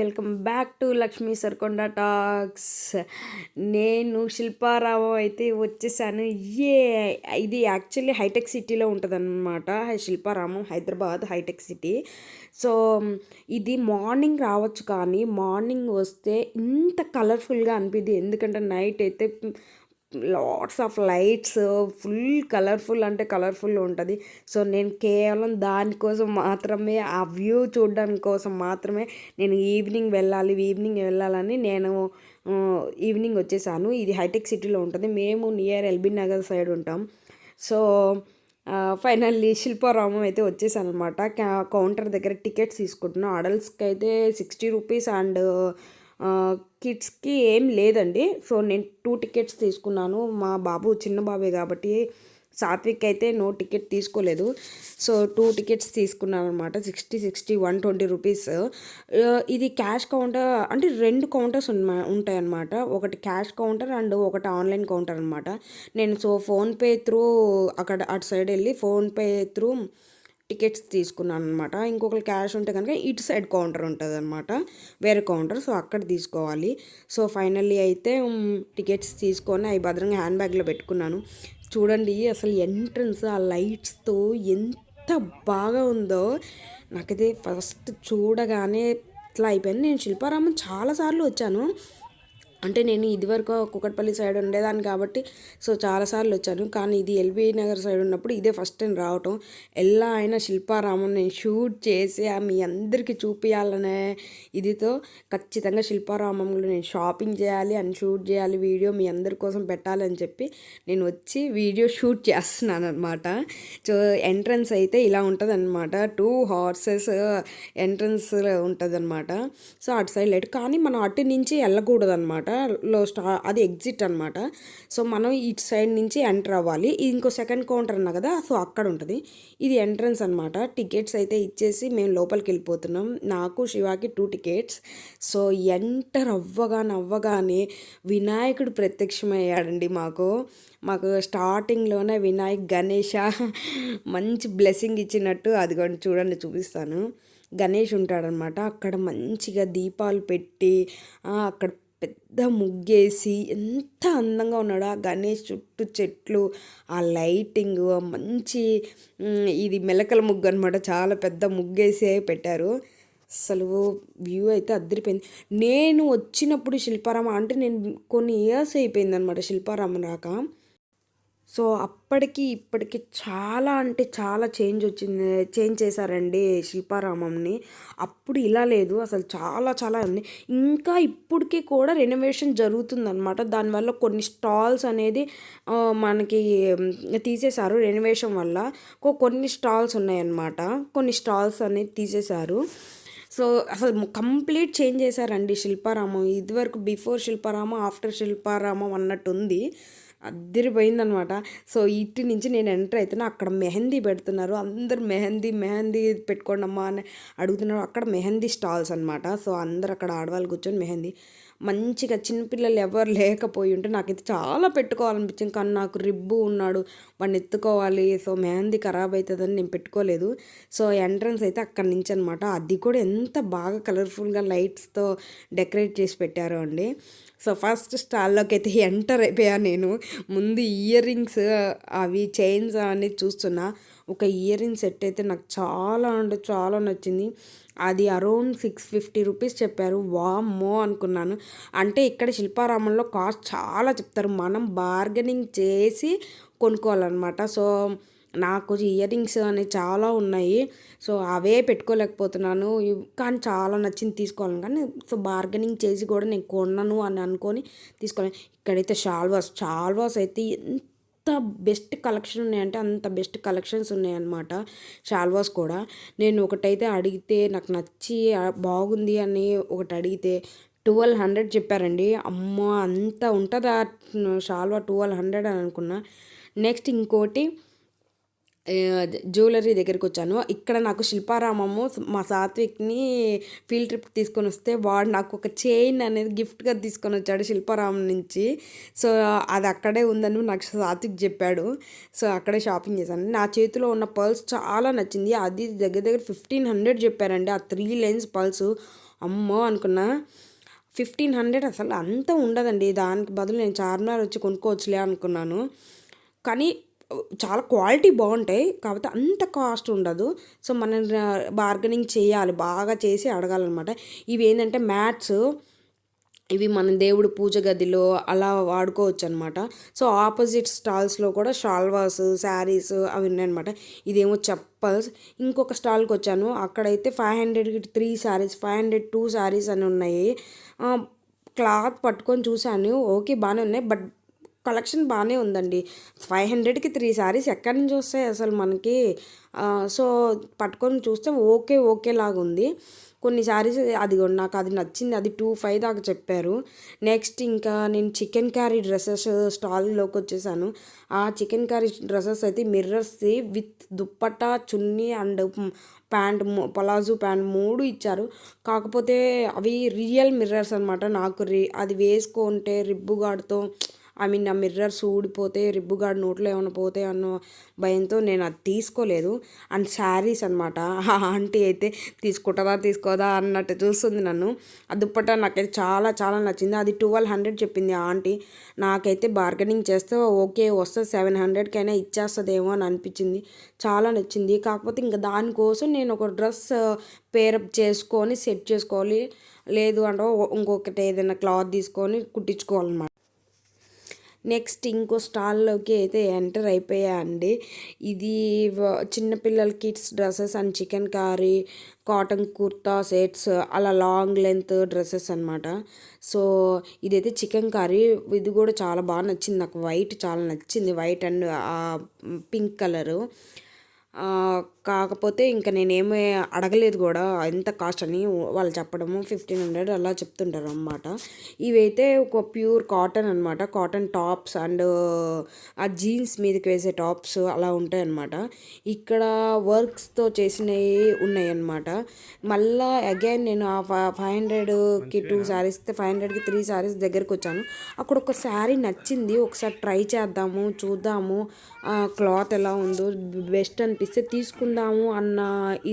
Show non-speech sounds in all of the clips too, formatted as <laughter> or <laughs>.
Welcome back to Lakshmi Sarkonda talks. నేను శిల్పారావు అయితే వచ్చేసాను. ఏ ఇది యాక్చువల్లీ హైటెక్ సిటీలో ఉంటుందన్నమాట. Shilparamam Hyderabad hitech city. So ఇది మార్నింగ్ రావచ్చు కానీ మార్నింగ్ వస్తే ఇంత కలర్ఫుల్గా అనిపిది. ఎందుకంటే నైట్ అయితే lots of lights full colourful అంటే కలర్ఫుల్ ఉంటుంది. సో నేను కేవలం దానికోసం మాత్రమే ఆ వ్యూ చూడడానికి కోసం మాత్రమే నేను ఈవినింగ్ వెళ్ళాలి ఈవినింగ్ వెళ్ళాలని నేను ఈవినింగ్ వచ్చేసాను. ఇది హైటెక్ సిటీలో ఉంటుంది. మేము నియర్ ఎల్బీ నగర్ సైడ్ ఉంటాం. సో ఫైనల్లీ శిల్పారామం అయితే వచ్చేసాను అనమాట కౌంటర్ దగ్గర టికెట్స్ తీసుకుంటున్నాను అడల్ట్స్కి అయితే సిక్స్టీ రూపీస్ అండ్ కిడ్స్కి ఏం లేదండి. సో నేను టూ టికెట్స్ తీసుకున్నాను. మా బాబు చిన్న బాబే కాబట్టి సాత్విక్ అయితే నో టికెట్ తీసుకోలేదు. సో టూ టికెట్స్ తీసుకున్నాను అనమాట sixty sixty one twenty rupees ఇది క్యాష్ కౌంటర్ అంటే రెండు కౌంటర్స్ ఉంటాయన్నమాట. ఒకటి క్యాష్ కౌంటర్ అండ్ ఒకటి ఆన్లైన్ కౌంటర్ అనమాట నేను సో ఫోన్పే త్రూ అక్కడ అటు సైడ్ వెళ్ళి ఫోన్పే త్రూ టికెట్స్ తీసుకున్నాను అనమాట ఇంకొకరు క్యాష్ ఉంటే కనుక ఇటు సైడ్ కౌంటర్ ఉంటుంది అనమాట వేరే కౌంటర్ సో అక్కడ తీసుకోవాలి. సో ఫైనల్లీ అయితే టికెట్స్ తీసుకొని అవి భద్రంగా హ్యాండ్ బ్యాగ్లో పెట్టుకున్నాను. చూడండి అసలు ఎంట్రన్స్ ఆ లైట్స్తో ఎంత బాగా ఉందో. నాకైతే ఫస్ట్ చూడగానే ఇట్లా అయిపోయింది. నేను శిల్పారామం చాలాసార్లు వచ్చాను. అంటే నేను ఇదివరకు కుకట్పల్లి సైడ్ ఉండేదాన్ని కాబట్టి సో చాలాసార్లు వచ్చాను. కానీ ఇది ఎల్బీ నగర్ సైడ్ ఉన్నప్పుడు ఇదే ఫస్ట్ టైం రావటం. ఎలా అయినా శిల్పారామం నేను షూట్ చేసి మీ అందరికీ చూపించాలనే ఇదితో ఖచ్చితంగా శిల్పారామంలో నేను షాపింగ్ చేయాలి అని షూట్ చేయాలి వీడియో మీ అందరి కోసం పెట్టాలని చెప్పి నేను వచ్చి వీడియో షూట్ చేస్తున్నాను అనమాట సో ఎంట్రన్స్ అయితే ఇలా ఉంటుంది అనమాట టూ హార్సెస్ ఎంట్రన్స్ ఉంటుంది అనమాట సో అటు సైడ్ లైట్. కానీ మనం అటు నుంచి వెళ్ళకూడదు అనమాట లో స్టా అది ఎగ్జిట్ అనమాట. సో మనం ఇటు సైడ్ నుంచి ఎంటర్ అవ్వాలి. ఇది ఇంకో సెకండ్ కౌంటర్ అన్న కదా సో అక్కడ ఉంటుంది. ఇది ఎంట్రన్స్ అనమాట. టికెట్స్ అయితే ఇచ్చేసి మేము లోపలికి వెళ్ళిపోతున్నాం. నాకు శివాకి టూ టికెట్స్. సో ఎంటర్ అవ్వగానే అవ్వగానే వినాయకుడు ప్రత్యక్షమయ్యాడండి మాకు. మాకు స్టార్టింగ్లోనే వినాయక్ గణేష మంచి బ్లెస్సింగ్ ఇచ్చినట్టు అది కూడా చూడండి చూపిస్తాను. గణేష్ ఉంటాడనమాట. అక్కడ మంచిగా దీపాలు పెట్టి అక్కడ పెద్ద ముగ్గేసి ఎంత అందంగా ఉన్నాడు ఆ గణేష్ చుట్టూ చెట్లు ఆ లైటింగ్ మంచి ఇది మెలకల ముగ్గు అనమాట చాలా పెద్ద ముగ్గేసే పెట్టారు. అసలు వ్యూ అయితే అద్దరిపోయింది. నేను వచ్చినప్పుడు శిల్పారామ అంటే నేను కొన్ని ఇయర్స్ అయిపోయింది అనమాట శిల్పారామం రాక సో అప్పటికి ఇప్పటికి చాలా అంటే చాలా చేంజ్ వచ్చింది చేంజ్ చేశారండి శిల్పారామంని. అప్పుడు ఇలా లేదు అసలు చాలా చాలా ఉంది. ఇంకా ఇప్పటికీ కూడా రెనోవేషన్ జరుగుతుందనమాట దానివల్ల కొన్ని స్టాల్స్ అనేది మనకి తీసేశారు రెనోవేషన్ వల్ల. కొన్ని స్టాల్స్ ఉన్నాయన్నమాట. కొన్ని స్టాల్స్ అనేది తీసేశారు. సో అసలు కంప్లీట్ చేంజ్ చేశారండి శిల్పారామం. ఇదివరకు బిఫోర్ శిల్పారామం ఆఫ్టర్ శిల్పారామం అన్నట్టు ఉంది అద్దరిపోయిందనమాట సో ఇటు నుంచి నేను ఎంటర్ అవుతున్నా అక్కడ మెహందీ పెడుతున్నారు. అందరు మెహందీ మెహందీ పెట్టుకోండమ్మా అని అడుగుతున్నారు. అక్కడ మెహందీ స్టాల్స్ అనమాట సో అందరు అక్కడ ఆడవాళ్ళు కూర్చొని మెహందీ మంచిగా చిన్నపిల్లలు ఎవరు లేకపోయి ఉంటే నాకైతే చాలా పెట్టుకోవాలనిపించింది. కానీ నాకు రిబ్బు ఉన్నాడు. వాడిని ఎత్తుకోవాలి. సో మెహందీ ఖరాబ్ అవుతుందని నేను పెట్టుకోలేదు. సో ఎంట్రన్స్ అయితే అక్కడి నుంచి అనమాట అది కూడా ఎంత బాగా కలర్ఫుల్గా లైట్స్తో డెకరేట్ చేసి పెట్టారు అండి. సో ఫస్ట్ స్టాల్లోకి అయితే ఎంటర్ అయిపోయా నేను. ముందు ఇయర్ రింగ్స్ అవి చైన్స్ అనేది చూస్తున్నా. ఒక ఇయర్ రింగ్ సెట్ అయితే నాకు చాలా అంటే చాలా నచ్చింది. అది అరౌండ్ సిక్స్ ఫిఫ్టీ రూపీస్ చెప్పారు. వామ్మో అనుకున్నాను. అంటే ఇక్కడ శిల్పారామంలో కాస్ట్ చాలా చెప్తారు. మనం బార్గెనింగ్ చేసి కొనుక్కోవాలన్నమాట. సో నాకు ఇయర్ రింగ్స్ అనేవి చాలా ఉన్నాయి. సో అవే పెట్టుకోలేకపోతున్నాను. కానీ చాలా నచ్చింది తీసుకోవాలని కానీ సో బార్గెనింగ్ చేసి కూడా నేను కొన్నాను అని అనుకొని తీసుకోవాలి ఇక్కడైతే షాల్వాస్ షాల్వాస్ అయితే ఎంత బెస్ట్ కలెక్షన్ ఉన్నాయంటే అంత బెస్ట్ కలెక్షన్స్ ఉన్నాయన్నమాట. షాల్వాస్ కూడా. నేను ఒకటైతే అడిగితే నాకు నచ్చి బాగుంది అని ఒకటి అడిగితే ట్వెల్వ్ హండ్రెడ్ చెప్పారండి. అమ్మ అంత ఉంటుందా షాల్వా ట్వెల్వ్ హండ్రెడ్ అని అనుకున్నా. నెక్స్ట్ ఇంకోటి జ్యువెలరీ దగ్గరికి వచ్చాను. ఇక్కడ నాకు శిల్పారామము మా సాత్విక్ని ఫీల్డ్ ట్రిప్ తీసుకొని వస్తే వాడు నాకు ఒక చైన్ అనేది గిఫ్ట్గా తీసుకొని వచ్చాడు శిల్పారామం నుంచి. సో అది అక్కడే ఉందని నాకు సాత్విక్ చెప్పాడు. సో అక్కడే షాపింగ్ చేశాను. నా చేతిలో ఉన్న పర్ల్స్ చాలా నచ్చింది. అది దగ్గర దగ్గర ఫిఫ్టీన్ హండ్రెడ్ చెప్పారండి. ఆ త్రీ లైన్స్ పర్ల్స్. అమ్మో అనుకున్నా. ఫిఫ్టీన్ హండ్రెడ్ అసలు అంత ఉండదండి. దానికి బదులు నేను చార్మినార్ వచ్చి కొనుక్కోవచ్చులే అనుకున్నాను. కానీ చాలా క్వాలిటీ బాగుంటాయి. కాకపోతే అంత కాస్ట్ ఉండదు. సో మనం బార్గెనింగ్ చేయాలి. బాగా చేసి అడగాలన్నమాట. ఇవి ఏంటంటే మ్యాట్స్. ఇవి మన దేవుడు పూజ గదిలో అలా వాడుకోవచ్చు అనమాట సో ఆపోజిట్ స్టాల్స్లో కూడా షాల్వాస్ శారీస్ అవి ఉన్నాయన్నమాట. ఇదేమో చెప్పల్స్. ఇంకొక స్టాల్కి వచ్చాను. అక్కడైతే ఫైవ్ హండ్రెడ్కి three saris five hundred two saris అని ఉన్నాయి. క్లాత్ పట్టుకొని చూశాను. ఓకే బాగానే ఉన్నాయి. బట్ కలెక్షన్ బాగానే ఉందండి. ఫైవ్ హండ్రెడ్కి త్రీ శారీస్ ఎక్కడి నుంచి వస్తాయి అసలు మనకి? సో పట్టుకొని చూస్తే ఓకే ఓకే లాగా ఉంది. కొన్ని శారీస్ అది నాకు అది నచ్చింది అది టూ ఫైవ్ దాకా చెప్పారు. నెక్స్ట్ ఇంకా నేను చికెన్ కర్రీ డ్రెస్సెస్ స్టాల్లోకి వచ్చేసాను. ఆ చికెన్ కర్రీ డ్రెస్సెస్ అయితే మిర్రర్స్ది with dupatta chunni and pant palazzo pant మూడు ఇచ్చారు. కాకపోతే అవి రియల్ మిర్రర్స్ అనమాట నాకు రి అది వేసుకుంటే రిబ్బుగాడుతో ఐ మీన్ ఆ మిర్రర్స్ ఊడిపోతే రిబ్బుగాడు నోట్లో ఏమైనా పోతే అన్న భయంతో నేను అది తీసుకోలేదు. అండ్ శారీస్ అనమాట ఆ ఆంటీ అయితే తీసుకుంటుందా తీసుకోదా అన్నట్టు చూస్తుంది నన్ను. ఆ దుప్పట నాకైతే చాలా చాలా నచ్చింది. అది ట్వెల్వ్ హండ్రెడ్ చెప్పింది ఆ ఆంటీ. నాకైతే బార్గెనింగ్ చేస్తే ఓకే వస్తే సెవెన్ హండ్రెడ్కైనా ఇచ్చేస్తుందేమో అని అనిపించింది. చాలా నచ్చింది. కాకపోతే ఇంకా దానికోసం నేను ఒక డ్రెస్ పేరప్ చేసుకొని సెట్ చేసుకోవాలి. లేదు అంటే ఇంకొకటి ఏదైనా క్లాత్ తీసుకొని కుట్టించుకోవాలన్నమాట. నెక్స్ట్ ఇంకో స్టాల్లోకి అయితే ఎంటర్ అయిపోయా అండి. ఇది చిన్నపిల్లల kids dresses and chikankari cotton kurta sets అలా లాంగ్ లెంత్ డ్రెస్సెస్ అనమాట సో ఇదైతే చికెన్ కర్రీ. ఇది కూడా చాలా బాగా నచ్చింది. నాకు వైట్ చాలా నచ్చింది. White and pink colour. కాకపోతే ఇంకా నేనేమీ అడగలేదు కూడా ఎంత కాస్ట్ అని వాళ్ళు చెప్పడము ఫిఫ్టీన్ హండ్రెడ్ అలా చెప్తుంటారు అనమాట ఇవైతే ఒక ప్యూర్ కాటన్ అనమాట కాటన్ టాప్స్ అండ్ ఆ జీన్స్ మీదకి వేసే టాప్స్ అలా ఉంటాయి అనమాట ఇక్కడ వర్క్స్తో చేసినవి ఉన్నాయి అనమాట మళ్ళా అగైన్ నేను ఆ ఫైవ్ హండ్రెడ్కి టూ శారీస్ ఫైవ్ హండ్రెడ్కి త్రీ శారీస్ దగ్గరికి వచ్చాను. అక్కడ ఒక శారీ నచ్చింది. ఒకసారి ట్రై చేద్దాము చూద్దాము. క్లాత్ ఎలా ఉందో బెస్ట్ అనిపిస్తే తీసుకుందాం తీసుకుందాము అన్న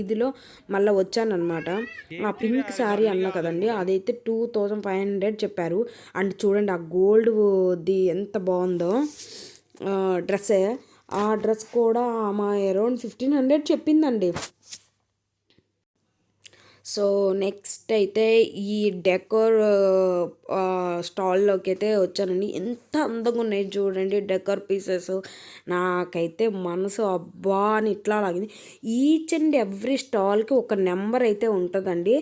ఇదిలో మళ్ళీ వచ్చానమాట ఆ పింక్ శారీ అన్నా కదండి అదైతే టూ థౌజండ్ ఫైవ్ హండ్రెడ్ చెప్పారు. అండ్ చూడండి ఆ గోల్డ్ది ఎంత బాగుందో డ్రెస్సే. ఆ డ్రెస్ కూడా మా అరౌండ్ ఫిఫ్టీన్ హండ్రెడ్ చెప్పిందండి. సో నెక్స్ట్ అయితే ఈ డెకోర్ స్టాల్లోకి అయితే వచ్చానండి. ఎంత అందంగా ఉన్నాయి చూడండి డెకోర్ పీసెస్. నాకైతే మనసు అబ్బా అని ఇట్లా లాగింది. ఈచ్ అండ్ ఎవ్రీ స్టాల్కి ఒక నెంబర్ అయితే ఉంటుందండి.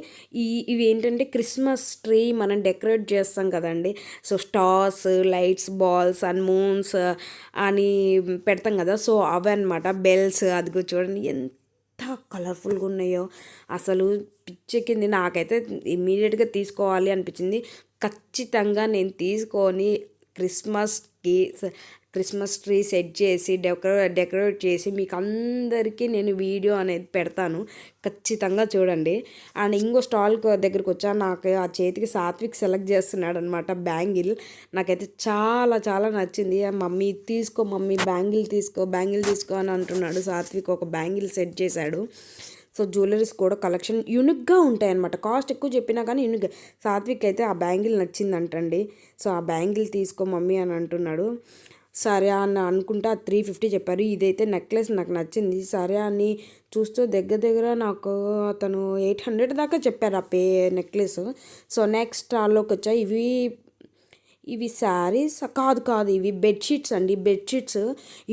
ఈ ఇవి ఏంటంటే క్రిస్మస్ ట్రీ మనం డెకరేట్ చేస్తాం కదండి. So stars lights balls and moons అని పెడతాం కదా. సో అవి అనమాట బెల్స్ అది చూడండి ఎంత ఎంత కలర్ఫుల్గా ఉన్నాయో. అసలు పిచ్చెక్కింది నాకైతే ఇమీడియట్గా తీసుకోవాలి అనిపించింది. ఖచ్చితంగా నేను తీసుకొని క్రిస్మస్కి క్రిస్మస్ ట్రీ సెట్ చేసి డెకరేట్ డెకరేట్ చేసి మీకు అందరికీ నేను వీడియో అనేది పెడతాను. ఖచ్చితంగా చూడండి. అండ్ ఇంకో స్టాల్ దగ్గరికి వచ్చా నాకు ఆ చేతికి సాత్విక్ సెలెక్ట్ చేస్తున్నాడు అనమాట బ్యాంగిల్. నాకైతే చాలా చాలా నచ్చింది. మమ్మీ తీసుకో మమ్మీ బ్యాంగిల్ తీసుకో బ్యాంగిల్ తీసుకో అని అంటున్నాడు సాత్విక్. ఒక బ్యాంగిల్ సెట్ చేశాడు. సో జ్యువెలరీస్ కూడా కలెక్షన్ యూనిక్గా ఉంటాయన్నమాట. కాస్ట్ ఎక్కువ చెప్పినా కానీ యూనిక్. సాత్విక్ అయితే ఆ బ్యాంగిల్ నచ్చిందంటండి. సో ఆ బ్యాంగిల్ తీసుకో మమ్మీ అని అంటున్నాడు. సరే అని అనుకుంటే త్రీ ఫిఫ్టీ చెప్పారు. ఇదైతే నెక్లెస్ నాకు నచ్చింది. సరే అని చూస్తూ దగ్గర దగ్గర నాకు అతను ఎయిట్ హండ్రెడ్ దాకా చెప్పారు ఆ పే నెక్లెస్ సో నెక్స్ట్ స్టాల్లోకి వచ్చా. ఇవి ఇవి శారీస్? కాదు కాదు. ఇవి బెడ్షీట్స్ అండి. బెడ్షీట్స్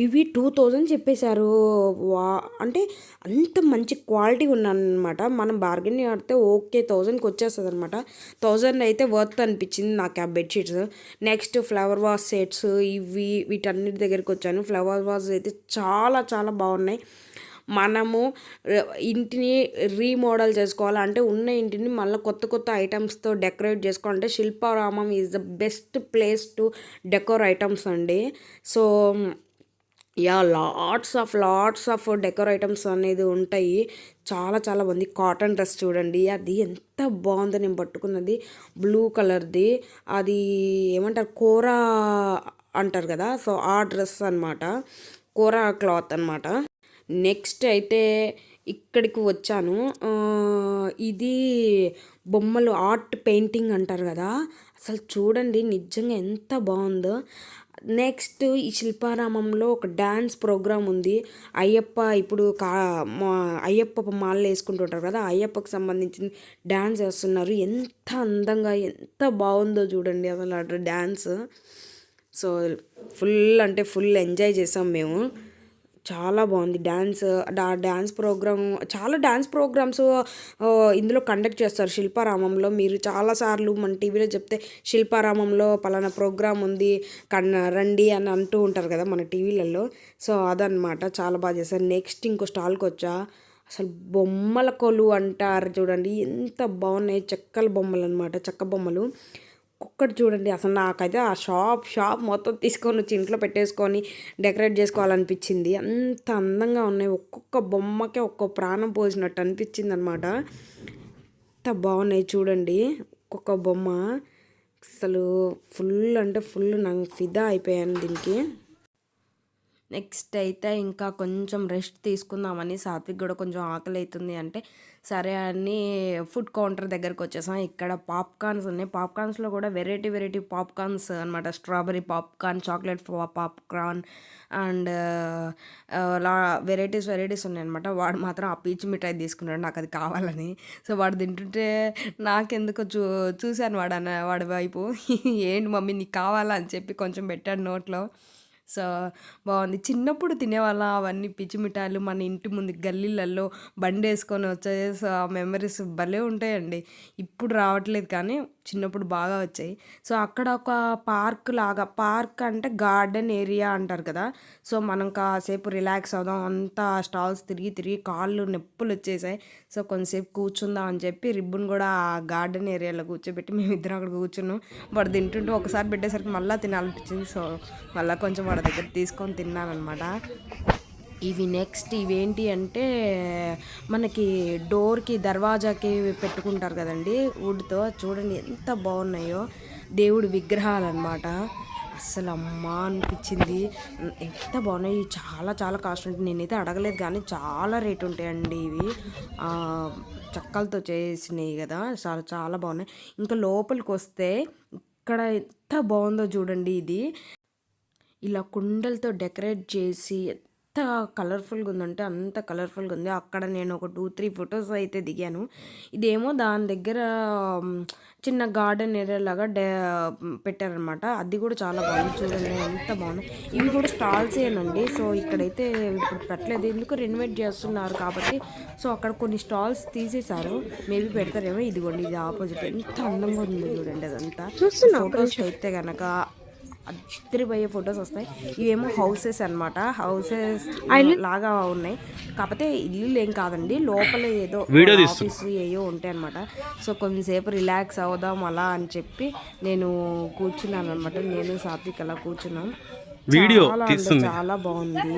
ఇవి టూ థౌజండ్ చెప్పేశారు. వా అంటే అంత మంచి క్వాలిటీ ఉన్నానమాట మనం బార్గెన్ ఆడితే ఓకే థౌజండ్కి వచ్చేస్తుంది అనమాట థౌజండ్ అయితే వర్త్ అనిపించింది నాకు ఆ bedsheets. Next flower vase sets ఇవి వీటన్నిటి దగ్గరికి వచ్చాను. ఫ్లవర్ వాష్ అయితే చాలా చాలా బాగున్నాయి. మనము ఇంటిని రీమోడల్ చేసుకోవాలంటే ఉన్న ఇంటిని మళ్ళీ కొత్త కొత్త ఐటమ్స్తో డెకరేట్ చేసుకోవాలంటే Shilparamam is the best place to decor items అండి. So ya lots of lots of decor items అనేది ఉంటాయి. చాలా చాలా బాగుంది కాటన్ డ్రెస్ చూడండి. అది ఎంత బాగుందో నేను పట్టుకున్నది. బ్లూ కలర్ది అది ఏమంటారు? కూర అంటారు కదా? సో ఆ డ్రెస్ అనమాట కూర క్లాత్ అనమాట నెక్స్ట్ అయితే ఇక్కడికి వచ్చాను. ఇది బొమ్మలు ఆర్ట్ పెయింటింగ్ అంటారు కదా. అసలు చూడండి నిజంగా ఎంత బాగుందో. నెక్స్ట్ ఈ శిల్పారామంలో ఒక డ్యాన్స్ ప్రోగ్రామ్ ఉంది. అయ్యప్ప ఇప్పుడు కా మా అయ్యప్ప మాలలు వేసుకుంటుంటారు కదా అయ్యప్పకి సంబంధించిన డ్యాన్స్ వేస్తున్నారు. ఎంత అందంగా ఎంత బాగుందో చూడండి అసలు అటు డ్యాన్స్ సో ఫుల్ అంటే ఫుల్ ఎంజాయ్ చేసాం మేము. చాలా బాగుంది. డ్యాన్స్ డ్యాన్స్ ప్రోగ్రామ్ చాలా డ్యాన్స్ ప్రోగ్రామ్స్ ఇందులో కండక్ట్ చేస్తారు. శిల్పారామంలో మీరు చాలాసార్లు మన టీవీలో చెప్తే శిల్పారామంలో పలానా ప్రోగ్రామ్ ఉంది కన్ రండి అని అంటూ ఉంటారు కదా మన టీవీలలో. సో అదనమాట చాలా బాగా చేస్తారు నెక్స్ట్ ఇంకో స్టాల్కి వచ్చా. అసలు బొమ్మల కొలు అంటారు చూడండి. ఎంత బాగున్నాయి. చెక్కల బొమ్మలు అనమాట చెక్క బొమ్మలు. ఒక్కటి చూడండి. అసలు నాకైతే ఆ షాప్ షాప్ మొత్తం తీసుకొని వచ్చి ఇంట్లో పెట్టేసుకొని డెకరేట్ చేసుకోవాలనిపించింది. అంత అందంగా ఉన్నాయి. ఒక్కొక్క బొమ్మకే ఒక్కొక్క ప్రాణం పోసినట్టు అనిపించింది అనమాట ఎంత బాగున్నాయి చూడండి. ఒక్కొక్క బొమ్మ అసలు ఫుల్ అంటే ఫుల్ నాకు ఫిదా అయిపోయాను దీనికి. నెక్స్ట్ అయితే ఇంకా కొంచెం రెస్ట్ తీసుకుందామని సాత్విక్ కూడా కొంచెం ఆకలి అవుతుంది అంటే సరే అని ఫుడ్ కౌంటర్ దగ్గరకు వచ్చేసాం. ఇక్కడ పాప్కార్న్స్ ఉన్నాయి. పాప్కార్న్స్లో కూడా వెరైటీ వెరైటీ పాప్కార్న్స్ అనమాట strawberry popcorn chocolate popcorn and law varieties varieties ఉన్నాయి అనమాట వాడు మాత్రం ఆ పీచు మిఠాయి తీసుకున్నాడు నాకు అది కావాలని. సో వాడు తింటుంటే నాకెందుకో చూ చూశాను వాడు అన్న వాడి వైపు. <laughs> ఏంటి మమ్మీ నీకు కావాలా అని చెప్పి కొంచెం పెట్టాడు నోట్లో. సో బాగుంది. చిన్నప్పుడు తినేవాళ్ళం అవన్నీ పిచ్చి మిఠాయిలు మన ఇంటి ముందు గల్లీలలో బండి వేసుకొని వచ్చే సో ఆ మెమరీస్ భలే ఉంటాయండి. ఇప్పుడు రావట్లేదు కానీ చిన్నప్పుడు బాగా వచ్చాయి. సో అక్కడ ఒక పార్క్ లాగా పార్క్ అంటే గార్డెన్ ఏరియా అంటారు కదా. సో మనం కాసేపు రిలాక్స్ అవుదాం అంతా స్టాల్స్ తిరిగి తిరిగి కాళ్ళు నొప్పులు వచ్చేసాయి. సో కొంతసేపు కూర్చుందాం అని చెప్పి రిబ్బన్ కూడా ఆ గార్డెన్ ఏరియాలో కూర్చోబెట్టి మేము ఇద్దరం అక్కడ కూర్చున్నాం. వాడు తింటుంటే ఒకసారి పెట్టేసరికి మళ్ళీ తినాలనిపించింది. సో మళ్ళీ కొంచెం వాడు దగ్గర తీసుకొని తిన్నానమాట ఇవి నెక్స్ట్ ఇవేంటి అంటే మనకి డోర్కి దర్వాజాకి పెట్టుకుంటారు కదండి వుడ్తో చూడండి ఎంత బాగున్నాయో. దేవుడి విగ్రహాలు అనమాట అస్సలు అమ్మా అనిపించింది. ఎంత బాగున్నాయి. చాలా చాలా కాస్ట్ ఉంటుంది నేనైతే అడగలేదు కానీ చాలా రేట్ ఉంటాయండి ఇవి. చక్కలతో చెక్కలతో చేసినవి కదా. చాలా చాలా బాగున్నాయి. ఇంకా లోపలికి వస్తే ఇక్కడ ఎంత బాగుందో చూడండి ఇది. ఇలా కుండలతో డెకరేట్ చేసి ఎంత కలర్ఫుల్గా ఉందంటే అంత కలర్ఫుల్గా ఉంది. అక్కడ నేను ఒక టూ త్రీ ఫొటోస్ అయితే దిగాను. ఇదేమో దాని దగ్గర చిన్న గార్డెన్ ఏరియా లాగా డే పెట్టారనమాట అది కూడా చాలా బాగుంది చూడండి ఎంత బాగుంది. ఇవి కూడా స్టాల్స్ ఏనండి. సో ఇక్కడైతే ఇప్పుడు పెట్టలేదు. ఎందుకు రెనోవేట్ చేస్తున్నారు కాబట్టి. సో అక్కడ కొన్ని స్టాల్స్ తీసేశారు. మేబీ పెడతారేమో. ఇదిగోండి ఇది ఆపోజిట్. ఎంత అందంగా ఉంది చూడండి అదంతా. ఫొటోస్ అయితే కనుక అద్దరిపోయే ఫొటోస్ వస్తాయి. ఇవేమో హౌసెస్ అన్నమాట. హౌసెస్ లాగా ఉన్నాయి. కాకపోతే ఇల్లు ఏం కాదండి. లోపల ఏదో ఆఫీస్ ఏయో ఉంటాయి అనమాట సో కొంచెంసేపు రిలాక్స్ అవుదాం అలా అని చెప్పి నేను కూర్చున్నాను అనమాట నేను సాత్విక్ అలా కూర్చున్నాం. వీడియో చాలా బాగుంది.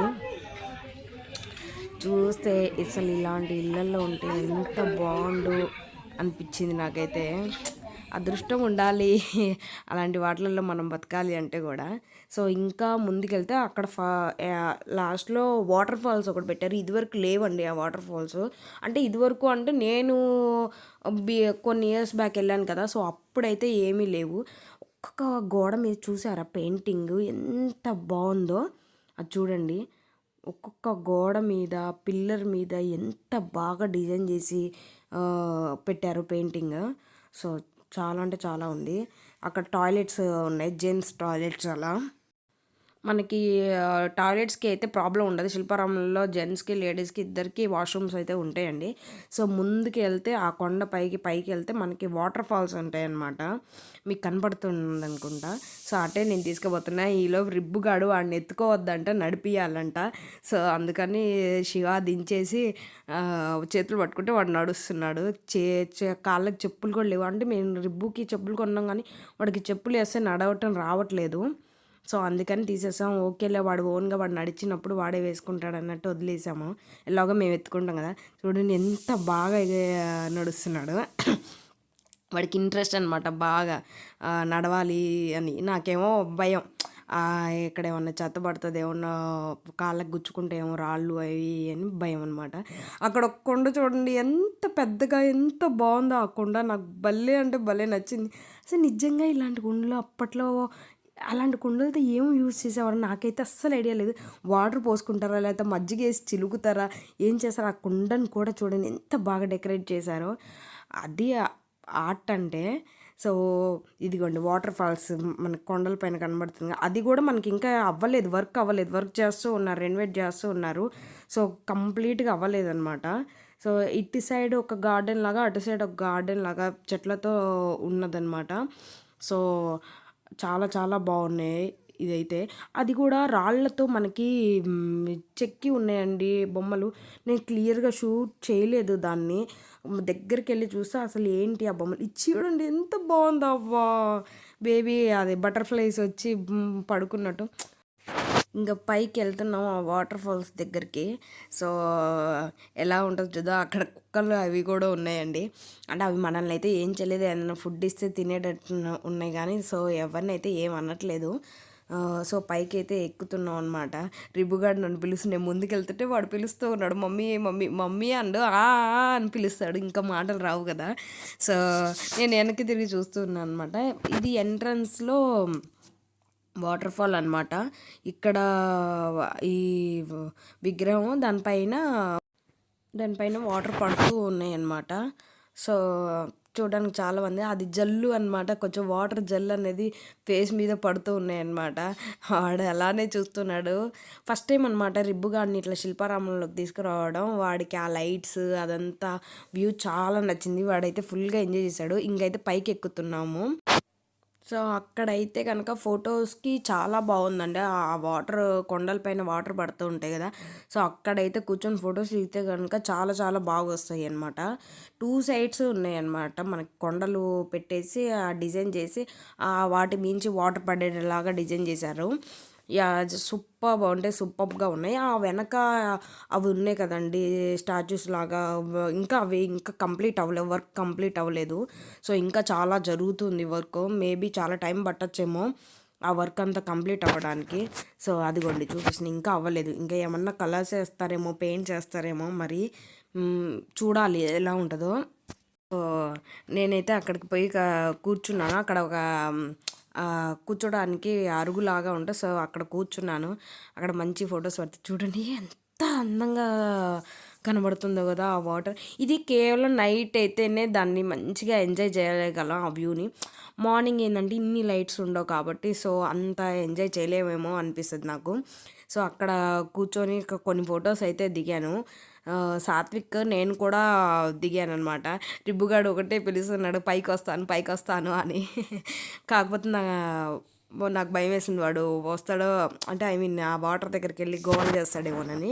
చూస్తే అసలు ఇలాంటి ఇళ్ళల్లో ఉంటే ఎంత బాగుండు అనిపించింది నాకైతే. అదృష్టం ఉండాలి. అలాంటి వాటిలలో మనం బతకాలి అంటే కూడా. సో ఇంకా ముందుకెళ్తే అక్కడ ఫా లాస్ట్లో వాటర్ ఫాల్స్ ఒకటి పెట్టారు. ఇదివరకు లేవండి ఆ వాటర్ ఫాల్స్. అంటే ఇదివరకు అంటే నేను బి కొన్ని ఇయర్స్ బ్యాక్ వెళ్ళాను కదా సో అప్పుడైతే ఏమీ లేవు. ఒక్కొక్క గోడ మీద చూసారా పెయింటింగ్? ఎంత బాగుందో. అది చూడండి. ఒక్కొక్క గోడ మీద పిల్లర్ మీద ఎంత బాగా డిజైన్ చేసి పెట్టారు పెయింటింగ్. సో చాలా అంటే చాలా ఉంది. అక్కడ టాయిలెట్స్ ఉన్నాయి జెంట్స్ టాయిలెట్స్ అలా. మనకి టాయిలెట్స్కి అయితే ప్రాబ్లం ఉండదు. శిల్పారామంలో జెంట్స్కి లేడీస్కి ఇద్దరికి వాష్రూమ్స్ అయితే ఉంటాయండి. సో ముందుకు వెళ్తే ఆ కొండ పైకి పైకి వెళ్తే మనకి వాటర్ ఫాల్స్ ఉంటాయి అన్నమాట మీకు కనపడుతుంది అనుకుంటా సో అటే నేను తీసుకుపోతున్నా. ఈలో రిబ్బుగాడు వాడిని ఎత్తుకోవద్దంట నడిపియాలంట సో అందుకని శివ దించేసి చేతులు పట్టుకుంటే వాడు నడుస్తున్నాడు. చే చే- కాళ్ళకి చెప్పులు కూడా లేవు. అంటే మేము రిబ్బుకి చెప్పులు కొన్నాం కానీ వాడికి చెప్పులు వేస్తే నడవటం రావట్లేదు. సో అందుకని తీసేసాం. ఓకేలే వాడు ఓన్గా వాడు నడిచినప్పుడు వాడే వేసుకుంటాడు అన్నట్టు వదిలేసాము. ఎలాగో మేము ఎత్తుకుంటాం కదా. చూడండి ఎంత బాగా నడుస్తున్నాడు. వాడికి ఇంట్రెస్ట్ అనమాట బాగా. నడవాలి అని. నాకేమో భయం. ఇక్కడ ఏమన్నా చెత్త పడుతుంది ఏమన్నా కాళ్ళకు గుచ్చుకుంటే ఏమో రాళ్ళు అవి అని భయం అనమాట అక్కడ ఒక కొండ చూడండి ఎంత పెద్దగా ఎంత బాగుందో ఆ కొండ. నాకు భలే అంటే భలే నచ్చింది. అసలు నిజంగా ఇలాంటి కొండలు అప్పట్లో అలాంటి కుండలతో ఏం యూజ్ చేసేవారు? నాకైతే అస్సలు ఐడియా లేదు. వాటర్ పోసుకుంటారా? లేకపోతే మజ్జిగ వేసి చిలుకుతారా? ఏం చేస్తారో? ఆ కుండను కూడా చూడండి. ఎంత బాగా డెకరేట్ చేశారో. అది ఆర్ట్ అంటే సో ఇదిగోండి వాటర్ ఫాల్స్ మన కొండల పైన కనబడుతుంది. అది కూడా మనకి ఇంకా అవ్వలేదు. వర్క్ అవ్వలేదు. వర్క్ చేస్తూ ఉన్నారు. రెనోవేట్ చేస్తూ ఉన్నారు. సో కంప్లీట్గా అవ్వలేదు అనమాట సో ఇటు సైడ్ ఒక గార్డెన్ లాగా అటు సైడ్ ఒక గార్డెన్ లాగా చెట్లతో ఉన్నదనమాట సో చాలా చాలా బాగున్నాయి ఇదైతే. అది కూడా రాళ్ళతో మనకి చెక్కి ఉన్నాయండి బొమ్మలు. నేను క్లియర్గా షూట్ చేయలేదు దాన్ని. దగ్గరికి వెళ్ళి చూస్తే అసలు ఏంటి ఆ బొమ్మలు? ఇచ్చి చూడండి ఎంత బాగుందో అవ్వా! బేబీ అది బటర్ఫ్లైస్ వచ్చి పడుకున్నట్టు. ఇంకా పైకి వెళ్తున్నాం ఆ వాటర్ ఫాల్స్ దగ్గరికి. సో ఎలా ఉంటుంది చూద్దా. అక్కడ కుక్కలు అవి కూడా ఉన్నాయండి. అంటే అవి మనల్ని అయితే ఏం చేయలేదు. ఏదైనా ఫుడ్ ఇస్తే తినేటట్టు ఉన్నాయి కానీ సో ఎవరిని అయితే ఏం అనట్లేదు. సో పైకి అయితే ఎక్కుతున్నాం అనమాట రిబ్బుగాడు నన్ను పిలుస్తుండే ముందుకెళ్తుంటే ముందుకు వెళ్తుంటే వాడు పిలుస్తూ ఉన్నాడు. మమ్మీ మమ్మీ మమ్మీ అండు ఆ అని పిలుస్తాడు. ఇంకా మాటలు రావు కదా. సో నేను వెనక్కి తిరిగి చూస్తున్నాను అనమాట ఇది ఎంట్రన్స్లో వాటర్ ఫాల్ అనమాట ఇక్కడ ఈ విగ్రహం దానిపైన దానిపైన వాటర్ పడుతూ ఉన్నాయి అన్నమాట. సో చూడడానికి చాలా మంది అది జల్లు అన్నమాట. కొంచెం వాటర్ జల్ అనేది ఫేస్ మీద పడుతూ ఉన్నాయన్నమాట వాడు అలానే చూస్తున్నాడు. ఫస్ట్ టైం అనమాట రిబ్బుగాడిని ఇట్లా శిల్పారామంలోకి తీసుకురావడం. వాడికి ఆ లైట్స్ అదంతా వ్యూ చాలా నచ్చింది. వాడైతే ఫుల్గా ఎంజాయ్ చేశాడు. ఇంకైతే పైకి ఎక్కుతున్నాము సో అక్కడైతే కనుక ఫొటోస్కి చాలా బాగుందండి. ఆ వాటర్ కొండలపైన వాటర్ పడుతూ ఉంటాయి కదా. సో అక్కడైతే కూర్చొని ఫొటోస్ దిగితే కనుక చాలా చాలా బాగా వస్తాయి అనమాట టూ సైడ్స్ ఉన్నాయన్నమాట. మనకి కొండలు పెట్టేసి ఆ డిజైన్ చేసి ఆ వాటి మించి వాటర్ పడేలాగా డిజైన్ చేశారు. సూపర్ బాగుంటాయి సూపర్గా ఉన్నాయి. ఆ వెనక అవి ఉన్నాయి కదండి స్టాచ్యూస్ లాగా. ఇంకా అవి ఇంకా కంప్లీట్ అవ్వలేదు వర్క్ కంప్లీట్ అవ్వలేదు. సో ఇంకా చాలా జరుగుతుంది వర్క్. మేబీ చాలా టైం పట్టచ్చేమో ఆ వర్క్ అంతా కంప్లీట్ అవ్వడానికి. సో అదిగోండి చూపిస్తుంది ఇంకా అవ్వలేదు. ఇంకా ఏమన్నా కలర్స్ వేస్తారేమో పెయింట్ చేస్తారేమో మరి చూడాలి ఎలా ఉంటుందో. సో నేనైతే అక్కడికి పోయి కూర్చున్నాను. అక్కడ ఒక కూర్చోడానికి అరుగులాగా ఉంటే సో అక్కడ కూర్చున్నాను. అక్కడ మంచి ఫొటోస్ పడితే చూడండి ఎంత అందంగా కనబడుతుందో కదా ఆ వాటర్. ఇది కేవలం నైట్ అయితేనే దాన్ని మంచిగా ఎంజాయ్ చేయగలం ఆ వ్యూని. మార్నింగ్ ఏంటంటే ఇన్ని లైట్స్ ఉండవు కాబట్టి సో అంత ఎంజాయ్ చేయలేమేమో అనిపిస్తుంది నాకు. సో అక్కడ కూర్చొని కొన్ని ఫొటోస్ అయితే దిగాను. సాత్విక్ నేను కూడా దిగాను అనమాట రిబ్బుగాడు ఒకటే పిలుస్తున్నాడు పైకి వస్తాను పైకి వస్తాను అని. కాకపోతే నా నాకు భయం వేసింది వాడు. వస్తాడో అంటే ఐ మీన్ ఆ వాటర్ దగ్గరికి వెళ్ళి గోల్ చేస్తాడేమోనని.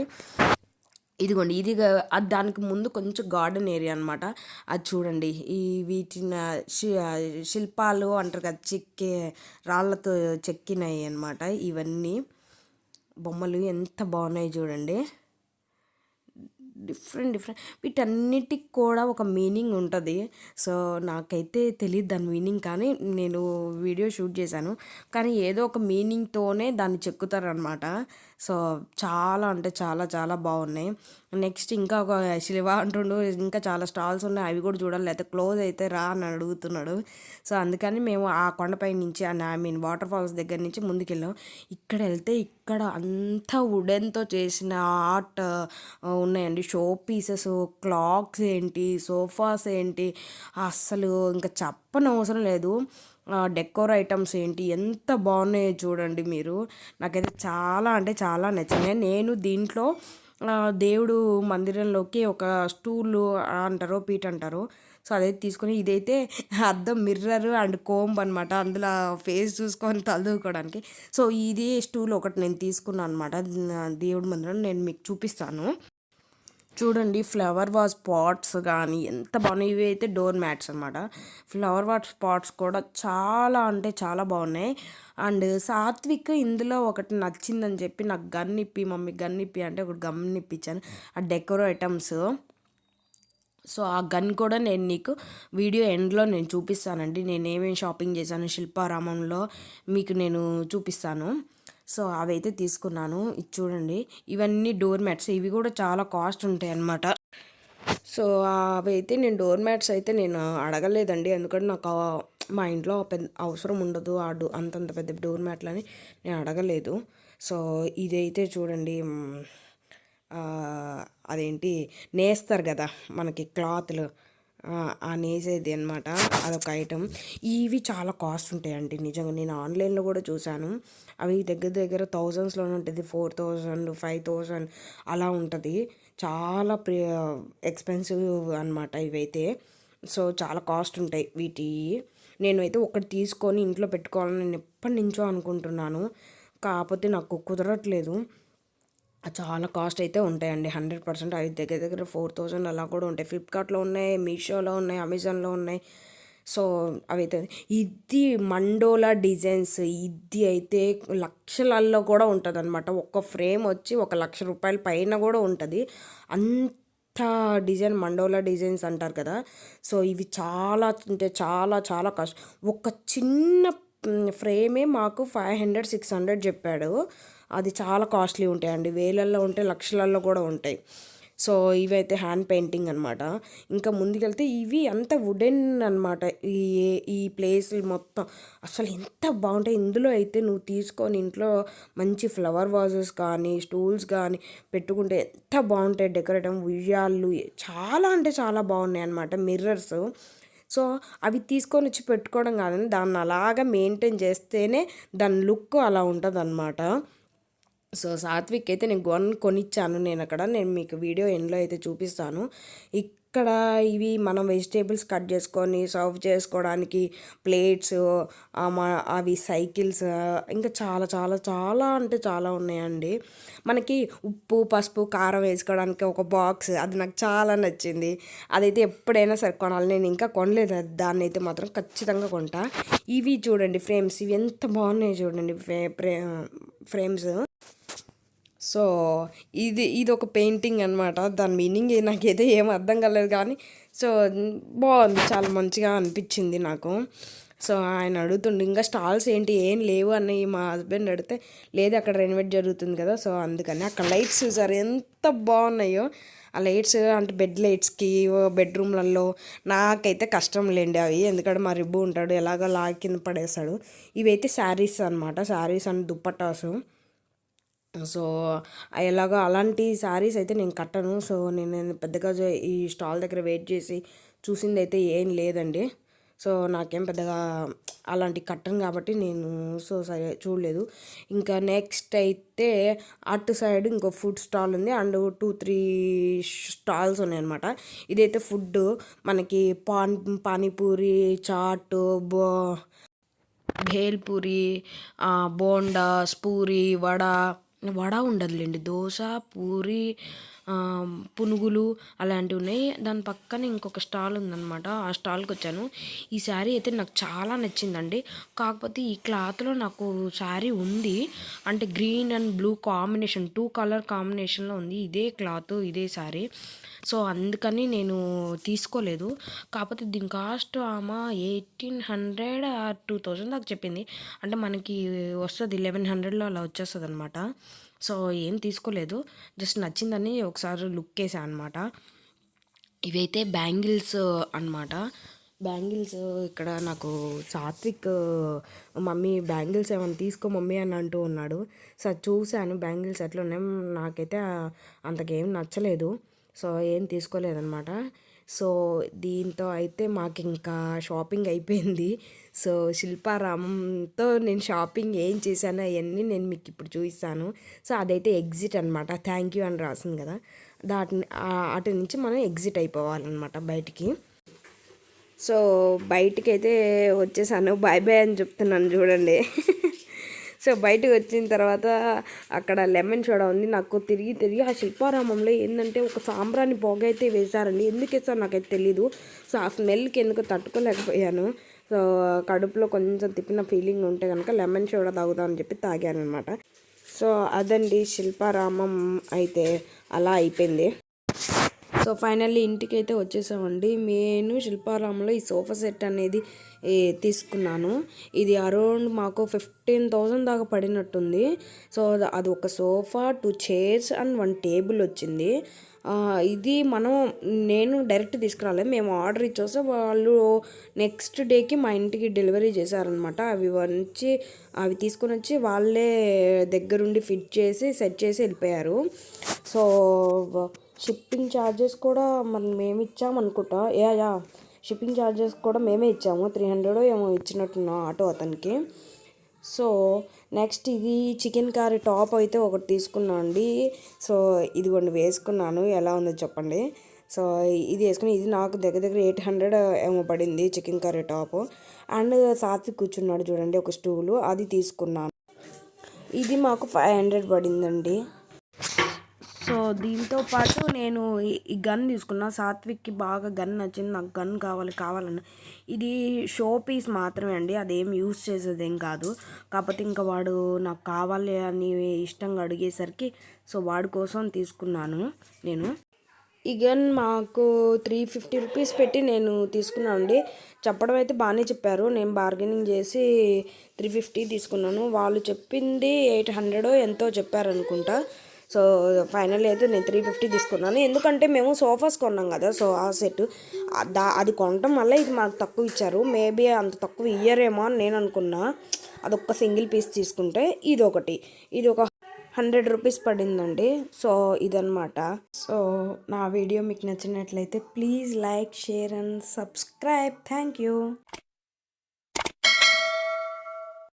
ఇదిగోండి ఇది అది దానికి ముందు కొంచెం గార్డెన్ ఏరియా అనమాట అది చూడండి ఈ వీటిని శి- శిల్పాలు అంటారు కదా చెక్కే రాళ్ళతో చెక్కినాయి అనమాట ఇవన్నీ బొమ్మలు ఎంత బాగున్నాయి చూడండి. Different different. వీటన్నిటికి కూడా ఒక మీనింగ్ ఉంటుంది. సో నాకైతే తెలియదు దాని మీనింగ్ కానీ నేను వీడియో షూట్ చేశాను. కానీ ఏదో ఒక మీనింగ్తోనే దాన్ని చెక్కుతారనమాట సో చాలా అంటే చాలా చాలా బాగున్నాయి. నెక్స్ట్ ఇంకా ఒక శిలివ అంటుండు ఇంకా చాలా స్టాల్స్ ఉన్నాయి. అవి కూడా చూడాలి. లేకపోతే క్లోజ్ అయితే రా అని అడుగుతున్నాడు. సో అందుకని మేము ఆ కొండపై నుంచి ఐ మీన్ వాటర్ ఫాల్స్ దగ్గర నుంచి ముందుకెళ్ళాం. ఇక్కడ వెళ్తే ఇక్కడ అంతా వుడెన్తో చేసిన ఆర్ట్ ఉన్నాయండి. షో పీసెస్ క్లాక్స్ ఏంటి సోఫాస్ ఏంటి అస్సలు ఇంకా చెప్పనవసరం లేదు. డెకోర్ ఐటమ్స్ ఏంటి ఎంత బాగున్నాయో చూడండి మీరు. నాకైతే చాలా అంటే చాలా నచ్చినాయి నేను దీంట్లో దేవుడు మందిరంలోకి ఒక స్టూల్ అంటారు పీట్ అంటారు సో అదైతే తీసుకొని ఇదైతే అద్దం మిర్రర్ అండ్ కోంబ్ అనమాట అందులో ఫేస్ చూసుకొని తలుదుకోవడానికి. సో ఇది స్టూల్ ఒకటి నేను తీసుకున్నాను అనమాట దేవుడి మందిరం నేను మీకు చూపిస్తాను. చూడండి ఫ్లవర్ వాజ్ పాట్స్ కానీ ఎంత బాగున్నాయి. ఇవి అయితే డోర్ మ్యాట్స్ అనమాట ఫ్లవర్ వాట్స్ పాట్స్ కూడా చాలా అంటే చాలా బాగున్నాయి. అండ్ సాత్విక్ ఇందులో ఒకటి నచ్చిందని చెప్పి నాకు గన్ ఇప్పి మమ్మీ గన్ ఇప్పి అంటే ఒకటి గమ్ ఇప్పించాను ఆ డెకోర్ ఐటమ్స్. సో ఆ గన్ కూడా నేను నీకు వీడియో ఎండ్లో నేను చూపిస్తానండి. నేను ఏమేమి షాపింగ్ చేశాను శిల్పారామంలో మీకు నేను చూపిస్తాను. సో అవైతే తీసుకున్నాను. ఇది చూడండి. ఇవన్నీ డోర్ మ్యాట్స్. ఇవి కూడా చాలా కాస్ట్ ఉంటాయి అన్నమాట. సో అవైతే నేను డోర్ మ్యాట్స్ అయితే నేను అడగలేదండి. ఎందుకంటే నాకు మా ఇంట్లో పెద్ద అవసరం ఉండదు. ఆ డో అంతంత పెద్ద డోర్ మ్యాట్లని నేను అడగలేదు. సో ఇదైతే చూడండి. అదేంటి? నేస్తారు కదా మనకి క్లాత్లు. ఆ, నేసేది అనమాట అదొక ఐటమ్ ఇవి చాలా కాస్ట్ ఉంటాయండి. నిజంగా నేను ఆన్లైన్లో కూడా చూశాను. అవి దగ్గర దగ్గర థౌజండ్స్లోనే ఉంటుంది. ఫోర్ థౌజండ్ ఫైవ్ థౌజండ్ అలా ఉంటుంది. చాలా ప్రి ఎక్స్పెన్సివ్ అనమాట ఇవైతే. సో చాలా కాస్ట్ ఉంటాయి వీటి. నేను అయితే ఒకటి తీసుకొని ఇంట్లో పెట్టుకోవాలని నేను ఎప్పటి నుంచో అనుకుంటున్నాను. కాకపోతే నాకు కుదరట్లేదు. చాలా కాస్ట్ అయితే ఉంటాయండి. హండ్రెడ్ పర్సెంట్ అవి దగ్గర దగ్గర ఫోర్ థౌజండ్ అలా కూడా ఉంటాయి. ఫ్లిప్కార్ట్లో ఉన్నాయి మీషోలో ఉన్నాయి అమెజాన్లో ఉన్నాయి. సో అవైతే ఇది మండోలా డిజైన్స్. ఇది అయితే లక్షలల్లో కూడా ఉంటుంది అనమాట ఒక్క ఫ్రేమ్ వచ్చి ఒక లక్ష రూపాయల పైన కూడా ఉంటుంది. అంత డిజైన్ మండోలా డిజైన్స్ అంటారు కదా. సో ఇవి చాలా అంటే చాలా చాలా కాస్ట్. ఒక చిన్న ఫ్రేమే మాకు ఫైవ్ హండ్రెడ్ సిక్స్ హండ్రెడ్ చెప్పాడు. అది చాలా కాస్ట్లీ ఉంటాయండి. వేలల్లో ఉంటాయి లక్షలల్లో కూడా ఉంటాయి. సో ఇవైతే హ్యాండ్ పెయింటింగ్ అనమాట ఇంకా ముందుకెళ్తే ఇవి అంత వుడెన్ అనమాట ఈ ఈ ప్లేస్ మొత్తం అసలు ఎంత బాగుంటాయి. ఇందులో అయితే నువ్వు తీసుకొని ఇంట్లో మంచి ఫ్లవర్ వాజెస్ కానీ స్టూల్స్ కానీ పెట్టుకుంటే ఎంత బాగుంటాయి. డెకరేటివ్ ఉయ్యాళ్ళు చాలా అంటే చాలా బాగున్నాయి అనమాట మిర్రర్స్. సో అవి తీసుకొని వచ్చి పెట్టుకోవడం కాదని దాన్ని అలాగా మెయింటైన్ చేస్తేనే దాని లుక్ అలా ఉంటుంది సో సాత్విక్ అయితే నేను కొన్ కొనిచ్చాను నేను అక్కడ. నేను మీకు వీడియో ఎండ్లో అయితే చూపిస్తాను. ఇక్కడ ఇవి మనం వెజిటేబుల్స్ కట్ చేసుకొని సర్వ్ చేసుకోవడానికి ప్లేట్స్ అవి సైకిల్స్ ఇంకా చాలా చాలా చాలా అంటే చాలా ఉన్నాయండి. మనకి ఉప్పు పసుపు కారం వేసుకోవడానికి ఒక బాక్స్ అది నాకు చాలా నచ్చింది. అదైతే ఎప్పుడైనా సరే కొనాలి. నేను ఇంకా కొనలేదు. అది. దాన్ని అయితే మాత్రం ఖచ్చితంగా కొంటా. ఇవి చూడండి ఫ్రేమ్స్. ఇవి ఎంత బాగున్నాయి చూడండి ఫ్రేమ్స్. సో ఇది ఇది ఒక పెయింటింగ్ అనమాట దాని మీనింగ్ నాకైతే ఏం అర్థం కాలేదు కానీ సో బాగుంది. చాలా మంచిగా అనిపించింది నాకు. సో ఆయన అడుగుతుండే ఇంకా స్టాల్స్ ఏంటి? ఏం లేవు అని మా హస్బెండ్ అడిగితే లేదు అక్కడ రెనోవేట్ జరుగుతుంది కదా. సో అందుకని అక్కడ లైట్స్ చూసారు ఎంత బాగున్నాయో. ఆ లైట్స్ అంటే బెడ్ లైట్స్కి బెడ్రూమ్లలో నాకైతే కష్టం లేండి అవి. ఎందుకంటే మా రిబ్బు ఉంటాడు ఎలాగో లాగి కింద పడేస్తాడు. ఇవైతే శారీస్ అనమాట శారీస్ అండ్ దుప్పటాసు. సో ఎలాగో అలాంటి శారీస్ అయితే నేను కట్టను. సో నేను పెద్దగా ఈ స్టాల్ దగ్గర వెయిట్ చేసి చూసింది అయితే ఏం లేదండి. సో నాకేం పెద్దగా అలాంటి కట్టను కాబట్టి నేను సో సరే చూడలేదు. ఇంకా నెక్స్ట్ అయితే అటు సైడ్ ఇంకో ఫుడ్ స్టాల్ ఉంది. అండ్ టూ త్రీ స్టాల్స్ ఉన్నాయన్నమాట. ఇదైతే ఫుడ్ మనకి పాన్ పానీపూరి చాట్ బో భేల్పూరి బోండా స్పూరి వడ వడ ఉండదులేండి. దోశ పూరి పునుగులు అలాంటివి ఉన్నాయి. దాని పక్కన ఇంకొక స్టాల్ ఉందన్నమాట. ఆ స్టాల్కి వచ్చాను. ఈ శారీ అయితే నాకు చాలా నచ్చిందండి. కాకపోతే ఈ క్లాత్లో నాకు శారీ ఉంది. అంటే green and blue combination two colour కాంబినేషన్లో ఉంది. ఇదే క్లాత్ ఇదే శారీ. సో అందుకని నేను తీసుకోలేదు. కాకపోతే దీని కాస్ట్ ఆమె ఎయిటీన్ హండ్రెడ్ టూ థౌజండ్ దాకా చెప్పింది. అంటే మనకి వస్తుంది లెవెన్ హండ్రెడ్లో అలా వచ్చేస్తుంది అనమాట సో ఏం తీసుకోలేదు. జస్ట్ నచ్చిందని ఒకసారి లుక్ వేసాను అనమాట ఇవైతే బ్యాంగిల్స్ అన్నమాట. బ్యాంగిల్స్ ఇక్కడ నాకు సాత్విక్ మమ్మీ బ్యాంగిల్స్ ఏమైనా తీసుకో మమ్మీ అని అంటూ ఉన్నాడు. సో చూశాను బ్యాంగిల్స్ ఎట్లా ఉన్నాయో నాకైతే అంతకేం నచ్చలేదు. సో ఏం తీసుకోలేదన్నమాట. సో దీంతో అయితే మాకు ఇంకా షాపింగ్ అయిపోయింది. సో శిల్పారామంతో నేను షాపింగ్ ఏం చేశానో అవన్నీ నేను మీకు ఇప్పుడు చూపిస్తాను. సో అదైతే ఎగ్జిట్ అనమాట థ్యాంక్ యూ అని రాసింది కదా. దాటి అటు నుంచి మనం ఎగ్జిట్ అయిపోవాలన్నమాట బయటికి. సో బయటికి అయితే వచ్చేసాను. బాయ్ బాయ్ అని చెప్తున్నాను చూడండి. సో బయటకు వచ్చిన తర్వాత అక్కడ లెమన్ సోడా ఉంది. నాకు తిరిగి తిరిగి ఆ శిల్పారామంలో ఏంటంటే ఒక సాంబ్రాన్ని పొగైతే వేశారండి. ఎందుకు వేస్తారో నాకైతే తెలీదు. సో ఆ స్మెల్కి ఎందుకు తట్టుకోలేకపోయాను. సో కడుపులో కొంచెం తిప్పిన ఫీలింగ్ ఉంటే కనుక లెమన్ సోడా తాగుదామని చెప్పి తాగాను అనమాట సో అదండి శిల్పారామం అయితే. అలా అయిపోయింది. సో ఫైనల్లీ ఇంటికి అయితే వచ్చేసామండి. నేను శిల్పారామంలో ఈ సోఫా సెట్ అనేది తీసుకున్నాను. ఇది అరౌండ్ మాకు ఫిఫ్టీన్ థౌజండ్ దాకా పడినట్టుంది. సో అది ఒక sofa two chairs and one table వచ్చింది. ఇది మనం నేను డైరెక్ట్ తీసుకురాలేదు మేము ఆర్డర్ ఇచ్చేస్తే వాళ్ళు నెక్స్ట్ డేకి మా ఇంటికి డెలివరీ చేశారనమాట అవి వచ్చి అవి తీసుకొని వచ్చి వాళ్ళే దగ్గరుండి ఫిట్ చేసి సెట్ చేసి వెళ్ళిపోయారు. సో షిప్పింగ్ ఛార్జెస్ కూడా మనం మేము ఇచ్చాము అనుకుంటా. యా యా షిప్పింగ్ ఛార్జెస్ కూడా మేమే ఇచ్చాము. త్రీ హండ్రెడ్ ఏమో ఇచ్చినట్టున్నాం ఆటో అతనికి. సో నెక్స్ట్ ఇది చికెన్ కర్రీ టాప్ అయితే ఒకటి తీసుకున్నాను అండి. సో ఇదిగోండి వేసుకున్నాను. ఎలా ఉందో చెప్పండి. సో ఇది వేసుకుని ఇది నాకు దగ్గర దగ్గర ఎయిట్ హండ్రెడ్ ఏమో పడింది chicken curry top. And Sathvik కూర్చున్నాడు చూడండి ఒక స్టూలు అది తీసుకున్నాను. ఇది మాకు ఫైవ్ హండ్రెడ్ పడిందండి. సో దీంతో పాటు నేను ఈ- గన్ తీసుకున్నా. సాత్విక్కి బాగా గన్ నచ్చింది. నాకు గన్ కావాలి కావాలన్న ఇది షో పీస్ మాత్రమే అండి. అదేం యూస్ చేసేది ఏం కాదు. కాకపోతే ఇంకా వాడు నాకు కావాలి అని ఇష్టంగా అడిగేసరికి సో వాడి కోసం తీసుకున్నాను నేను. ఈ గన్ మాకు త్రీ ఫిఫ్టీ రూపీస్ పెట్టి నేను తీసుకున్నాను అండి. చెప్పడం అయితే బాగానే చెప్పారు. నేను బార్గెనింగ్ చేసి త్రీ ఫిఫ్టీ తీసుకున్నాను. వాళ్ళు చెప్పింది ఎయిట్ హండ్రెడ్ ఎంతో చెప్పారనుకుంటా. సో ఫైనల్ అయితే నేను త్రీ ఫిఫ్టీ తీసుకున్నాను. ఎందుకంటే మేము సోఫాస్ కొన్నాం కదా సో ఆ సెట్. దా అది కొనటం వల్ల ఇది మాకు తక్కువ ఇచ్చారు. మేబీ అంత తక్కువ ఇయ్యరేమో అని నేను అనుకున్నా. అదొక్క సింగిల్ పీస్ తీసుకుంటే ఇది ఒకటి ఇది ఒక హండ్రెడ్ రూపీస్ పడిందండి. సో ఇదన్నమాట. సో నా వీడియో మీకు నచ్చినట్లయితే please like share and subscribe. Thank you.